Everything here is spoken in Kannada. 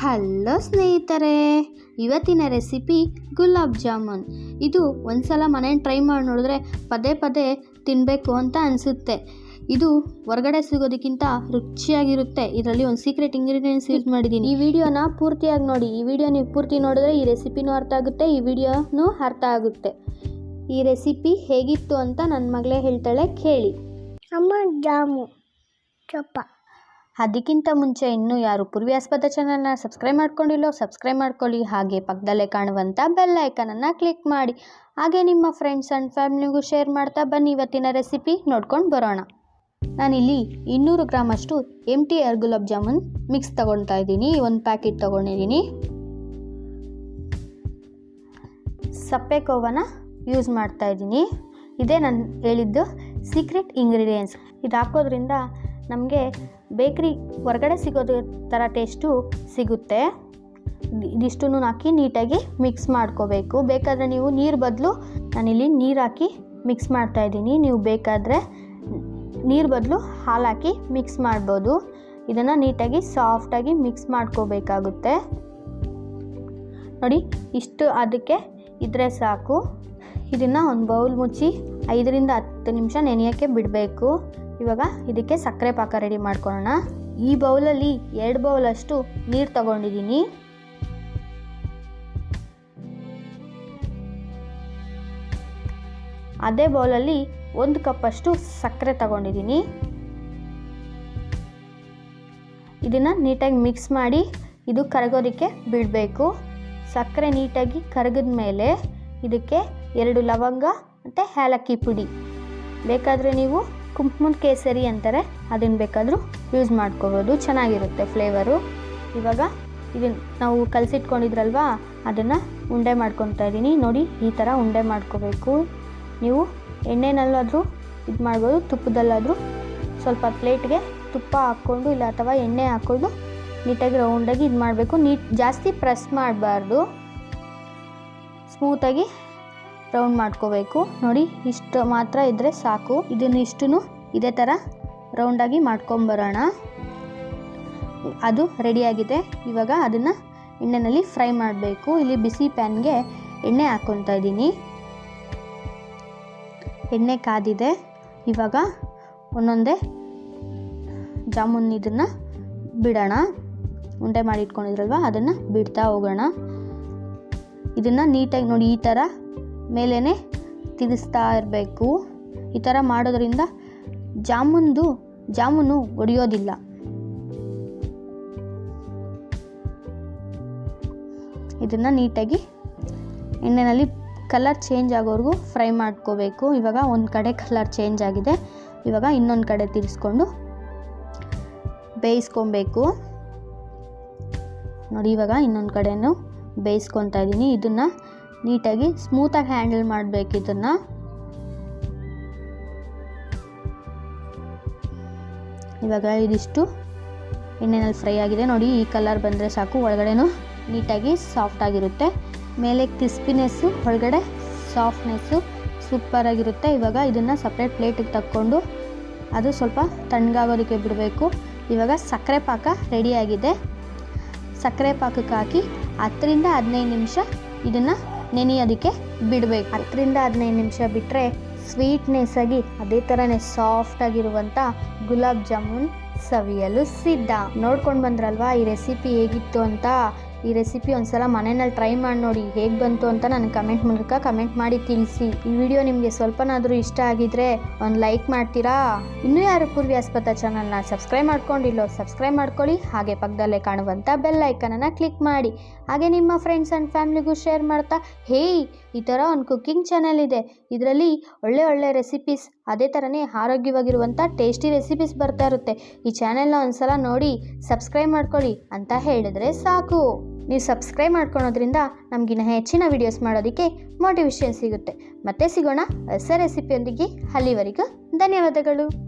ಹಲೋ ಸ್ನೇಹಿತರೆ ಇವತ್ತಿನ ರೆಸಿಪಿ ಗುಲಾಬ್ ಜಾಮೂನ್. ಇದು ಒಂದ್ಸಲ ಮನೇಲಿ ಟ್ರೈ ಮಾಡಿ ನೋಡಿದ್ರೆ ಪದೇ ಪದೇ ತಿನ್ನಬೇಕು ಅಂತ ಅನಿಸುತ್ತೆ. ಇದು ಹೊರಗಡೆ ಸಿಗೋದಕ್ಕಿಂತ ರುಚಿಯಾಗಿರುತ್ತೆ. ಇದರಲ್ಲಿ ಒಂದು ಸೀಕ್ರೆಟ್ ಇಂಗ್ರೀಡಿಯೆಂಟ್ಸ್ ಯೂಸ್ ಮಾಡಿದ್ದೀನಿ ಈ ವಿಡಿಯೋನ ಪೂರ್ತಿಯಾಗಿ ನೋಡಿ. ಈ ವಿಡಿಯೋ ನೀವು ಪೂರ್ತಿ ನೋಡಿದ್ರೆ ಈ ರೆಸಿಪಿನೂ ಅರ್ಥ ಆಗುತ್ತೆ ಈ ವಿಡಿಯೋನೂ ಅರ್ಥ ಆಗುತ್ತೆ. ಈ ರೆಸಿಪಿ ಹೇಗಿತ್ತು ಅಂತ ನನ್ನ ಮಗಳೇ ಹೇಳ್ತಾಳೆ ಕೇಳಿ. ಅಮ್ಮ ಜಾಮು ಚೊಪ್ಪ. ಅದಕ್ಕಿಂತ ಮುಂಚೆ ಇನ್ನೂ ಯಾರು ಪೂರ್ವಿ ಆಸ್ಪದ ಚಾನಲ್ನ ಸಬ್ಸ್ಕ್ರೈಬ್ ಮಾಡ್ಕೊಂಡಿಲ್ಲೋ ಸಬ್ಸ್ಕ್ರೈಬ್ ಮಾಡ್ಕೊಳ್ಳಿ. ಹಾಗೆ ಪಕ್ಕದಲ್ಲೇ ಕಾಣುವಂಥ ಬೆಲ್ ಐಕನನ್ನು ಕ್ಲಿಕ್ ಮಾಡಿ. ಹಾಗೆ ನಿಮ್ಮ ಫ್ರೆಂಡ್ಸ್ ಆ್ಯಂಡ್ ಫ್ಯಾಮಿಲಿಗೂ ಶೇರ್ ಮಾಡ್ತಾ ಬನ್ನಿ ಇವತ್ತಿನ ರೆಸಿಪಿ ನೋಡ್ಕೊಂಡು ಬರೋಣ. ನಾನಿಲ್ಲಿ ಇನ್ನೂರು ಗ್ರಾಮಷ್ಟು M T R gulab jamun mix ತೊಗೊಳ್ತಾ ಇದ್ದೀನಿ. ಒಂದು ಪ್ಯಾಕೆಟ್ ತೊಗೊಂಡಿದ್ದೀನಿ. ಸಪ್ಪೆ ಕೋವನ ಯೂಸ್ ಮಾಡ್ತಾ ಇದ್ದೀನಿ. ಇದೇ ನಾನು ಹೇಳಿದ್ದು ಸೀಕ್ರೆಟ್ ಇಂಗ್ರೀಡಿಯೆಂಟ್ಸ್ ಇದು ಹಾಕೋದ್ರಿಂದ ನಮಗೆ ಬೇಕ್ರಿ ಹೊರಗಡೆ ಸಿಗೋದು ಥರ ಟೇಸ್ಟು ಸಿಗುತ್ತೆ. ಇದಿಷ್ಟನ್ನು ಹಾಕಿ ನೀಟಾಗಿ ಮಿಕ್ಸ್ ಮಾಡ್ಕೋಬೇಕು. ಬೇಕಾದರೆ ನೀವು ನೀರು ಬದಲು ನಾನಿಲ್ಲಿ ನೀರು ಹಾಕಿ ಮಿಕ್ಸ್ ಮಾಡ್ತಾ ಇದ್ದೀನಿ. ನೀವು ಬೇಕಾದರೆ ನೀರು ಬದಲು ಹಾಲು ಹಾಕಿ ಮಿಕ್ಸ್ ಮಾಡ್ಬೋದು. ಇದನ್ನು ನೀಟಾಗಿ ಸಾಫ್ಟಾಗಿ ಮಿಕ್ಸ್ ಮಾಡ್ಕೋಬೇಕಾಗುತ್ತೆ. ನೋಡಿ, ಇಷ್ಟು ಅದಕ್ಕೆ ಇದ್ರೆ ಸಾಕು. ಇದನ್ನು ಒಂದು ಬೌಲ್ ಮುಚ್ಚಿ ಐದರಿಂದ ಹತ್ತು ನಿಮಿಷ ನೆನೆಯೋಕ್ಕೆ ಬಿಡಬೇಕು. ಇವಾಗ ಇದಕ್ಕೆ ಸಕ್ಕರೆ ಪಾಕ ರೆಡಿ ಮಾಡ್ಕೊಳ್ಳೋಣ ಈ ಬೌಲಲ್ಲಿ ಎರಡು ಬೌಲಷ್ಟು ನೀರು ತಗೊಂಡಿದ್ದೀನಿ ಅದೇ ಬೌಲಲ್ಲಿ ಒಂದು ಕಪ್ಪಷ್ಟು ಸಕ್ಕರೆ ತಗೊಂಡಿದ್ದೀನಿ ಇದನ್ನು ನೀಟಾಗಿ ಮಿಕ್ಸ್ ಮಾಡಿ ಇದು ಕರಗೋದಕ್ಕೆ ಬಿಡಬೇಕು. ಸಕ್ಕರೆ ನೀಟಾಗಿ ಕರಗಿದ ಮೇಲೆ ಇದಕ್ಕೆ ಎರಡು ಲವಂಗ ಮತ್ತು ಏಲಕ್ಕಿ ಪುಡಿ. ಬೇಕಾದರೆ ನೀವು ಕುಂಕುಮದ ಕೇಸರಿ ಅಂತಾರೆ, ಅದನ್ನು ಬೇಕಾದರೂ ಯೂಸ್ ಮಾಡ್ಕೋಬೋದು. ಚೆನ್ನಾಗಿರುತ್ತೆ ಫ್ಲೇವರು ಇವಾಗ ಇದನ್ನು ನಾವು ಕಲಸಿಟ್ಕೊಂಡಿದ್ರಲ್ವಾ, ಅದನ್ನು ಉಂಡೆ ಮಾಡ್ಕೊತಾ ಇದ್ದೀನಿ. ನೋಡಿ, ಈ ಥರ ಉಂಡೆ ಮಾಡ್ಕೋಬೇಕು. ನೀವು ಎಣ್ಣೆನಲ್ಲಾದರೂ ಇದು ಮಾಡ್ಬೋದು, ತುಪ್ಪದಲ್ಲಾದರೂ ಸ್ವಲ್ಪ ಪ್ಲೇಟ್ಗೆ ತುಪ್ಪ ಹಾಕ್ಕೊಂಡು ಇಲ್ಲ ಅಥವಾ ಎಣ್ಣೆ ಹಾಕ್ಕೊಂಡು ನೀಟಾಗಿ ರೌಂಡಾಗಿ ಇದು ಮಾಡಬೇಕು. ನೀಟ್ ಜಾಸ್ತಿ ಪ್ರೆಸ್ ಮಾಡಬಾರ್ದು. ಸ್ಮೂತಾಗಿ ರೌಂಡ್ ಮಾಡ್ಕೋಬೇಕು. ನೋಡಿ, ಇಷ್ಟು ಮಾತ್ರ ಇದ್ದರೆ ಸಾಕು. ಇದನ್ನು ಇಷ್ಟು ಇದೇ ಥರ ರೌಂಡಾಗಿ ಮಾಡ್ಕೊಂಬರೋಣ. ಅದು ರೆಡಿಯಾಗಿದೆ ಇವಾಗ ಅದನ್ನು ಎಣ್ಣೆಯಲ್ಲಿ ಫ್ರೈ ಮಾಡಬೇಕು. ಇಲ್ಲಿ ಬಿಸಿ ಪ್ಯಾನ್ಗೆ ಎಣ್ಣೆ ಹಾಕ್ಕೊತಾ ಇದ್ದೀನಿ. ಎಣ್ಣೆ ಕಾದಿದೆ. ಇವಾಗ ಒಂದೊಂದೇ ಜಾಮೂನ್ ಇದನ್ನು ಬಿಡೋಣ. ಉಂಡೆ ಮಾಡಿ ಇಟ್ಕೊಂಡಿದ್ರಲ್ವ, ಅದನ್ನು ಬಿಡ್ತಾ ಹೋಗೋಣ. ಇದನ್ನು ನೀಟಾಗಿ ನೋಡಿ, ಈ ಥರ ಮೇಲೇ ತಿರುಗಿಸ್ತಾ ಇರಬೇಕು. ಈ ಥರ ಮಾಡೋದ್ರಿಂದ ಜಾಮೂನ್ದು, ಜಾಮೂನು ಒಡೆಯೋದಿಲ್ಲ. ಇದನ್ನು ನೀಟಾಗಿ ಎಣ್ಣೆಯಲ್ಲಿ ಕಲರ್ ಚೇಂಜ್ ಆಗೋವರೆಗೂ ಫ್ರೈ ಮಾಡ್ಕೋಬೇಕು. ಇವಾಗ ಒಂದು ಕಡೆ ಕಲರ್ ಚೇಂಜ್ ಆಗಿದೆ. ಇವಾಗ ಇನ್ನೊಂದು ಕಡೆ ತಿರ್ಸ್ಕೊಂಡು ಬೇಯಿಸ್ಕೊಬೇಕು. ನೋಡಿ ಇವಾಗ ಇನ್ನೊಂದು ಕಡೆನೂ ಬೇಯಿಸ್ಕೊತಾ ಇದ್ದೀನಿ. ಇದನ್ನು ನೀಟಾಗಿ ಸ್ಮೂತಾಗಿ ಹ್ಯಾಂಡಲ್ ಮಾಡಬೇಕು ಇದನ್ನು. ಇವಾಗ ಇದಿಷ್ಟು ಎಣ್ಣೆನಲ್ಲಿ ಫ್ರೈ ಆಗಿದೆ. ನೋಡಿ, ಈ ಕಲರ್ ಬಂದರೆ ಸಾಕು. ಒಳಗಡೆನೂ ನೀಟಾಗಿ ಸಾಫ್ಟಾಗಿರುತ್ತೆ ಮೇಲೆ ಕ್ರಿಸ್ಪಿನೆಸ್ಸು, ಒಳಗಡೆ ಸಾಫ್ಟ್ನೆಸ್ಸು ಸೂಪರಾಗಿರುತ್ತೆ ಇವಾಗ ಇದನ್ನು ಸಪ್ರೇಟ್ ಪ್ಲೇಟಿಗೆ ತಕ್ಕೊಂಡು ಅದು ಸ್ವಲ್ಪ ತಣ್ಣಗಾಗೋದಕ್ಕೆ ಬಿಡಬೇಕು. ಇವಾಗ ಸಕ್ಕರೆ ಪಾಕ ರೆಡಿಯಾಗಿದೆ ಸಕ್ಕರೆ ಪಾಕಕ್ಕೆ ಹಾಕಿ ಹತ್ತರಿಂದ ಹದಿನೈದು ನಿಮಿಷ ಇದನ್ನು ನೆನೆಯೋದಕ್ಕೆ ಬಿಡಬೇಕು. ಹತ್ತರಿಂದ ಹದಿನೈದು ನಿಮಿಷ ಬಿಟ್ಟರೆ ಸ್ವೀಟ್ನೆಸ್ ಆಗಿ ಅದೇ ಥರನೇ ಸಾಫ್ಟ್ ಆಗಿರುವಂಥ ಗುಲಾಬ್ ಜಾಮೂನ್ ಸವಿಯಲು ಸಿದ್ಧ. ನೋಡ್ಕೊಂಡು ಬಂದ್ರಲ್ವಾ ಈ ರೆಸಿಪಿ ಹೇಗಿತ್ತು ಅಂತ? ಈ ರೆಸಿಪಿ ಒಂದ್ಸಲ ಮನೆಯಲ್ಲಿ ಟ್ರೈ ಮಾಡಿ ನೋಡಿ ಹೇಗೆ ಬಂತು ಅಂತ ನನಗೆ ಕಮೆಂಟ್ ಮೂಲಕ ಕಮೆಂಟ್ ಮಾಡಿ ತಿಳಿಸಿ. ಈ ವಿಡಿಯೋ ನಿಮಗೆ ಸ್ವಲ್ಪನಾದರೂ ಇಷ್ಟ ಆಗಿದ್ರೆ ಒಂದು ಲೈಕ್ ಮಾಡ್ತೀರಾ? ಇನ್ನೂ ಯಾರು ಪೂರ್ವಿ ಆಸ್ಪತ್ರೆ ಚಾನಲ್ನ ಸಬ್ಸ್ಕ್ರೈಬ್ ಮಾಡ್ಕೊಂಡಿಲ್ಲೋ ಸಬ್ಸ್ಕ್ರೈಬ್ ಮಾಡ್ಕೊಳ್ಳಿ. ಹಾಗೆ ಪಕ್ಕದಲ್ಲೇ ಕಾಣುವಂಥ ಬೆಲ್ ಐಕನನ್ನು ಕ್ಲಿಕ್ ಮಾಡಿ. ಹಾಗೆ ನಿಮ್ಮ ಫ್ರೆಂಡ್ಸ್ ಆ್ಯಂಡ್ ಫ್ಯಾಮಿಲಿಗೂ ಶೇರ್ ಮಾಡ್ತಾ ಹೇಯ್ ಈ ಥರ ಒಂದು ಕುಕ್ಕಿಂಗ್ ಚಾನೆಲ್ ಇದೆ. ಇದರಲ್ಲಿ ಒಳ್ಳೆ ಒಳ್ಳೆ ರೆಸಿಪೀಸ್ ಅದೇ ಥರನೇ ಆರೋಗ್ಯವಾಗಿರುವಂಥ ಟೇಸ್ಟಿ ರೆಸಿಪೀಸ್ ಬರ್ತಾ ಇರುತ್ತೆ. ಈ ಚಾನೆಲ್ನ ಒಂದ್ಸಲ ನೋಡಿ ಸಬ್ಸ್ಕ್ರೈಬ್ ಮಾಡ್ಕೊಳ್ಳಿ ಅಂತ ಹೇಳಿದ್ರೆ ಸಾಕು. ನೀವು ಸಬ್ಸ್ಕ್ರೈಬ್ ಮಾಡ್ಕೊಳೋದ್ರಿಂದ ನಮಗಿನ್ನ ಹೆಚ್ಚಿನ ವೀಡಿಯೋಸ್ ಮಾಡೋದಕ್ಕೆ ಮೋಟಿವೇಶನ್ ಸಿಗುತ್ತೆ. ಮತ್ತೆ ಸಿಗೋಣ ಹೊಸ ರೆಸಿಪಿಯೊಂದಿಗೆ ಅಲ್ಲಿವರೆಗೂ ಧನ್ಯವಾದಗಳು.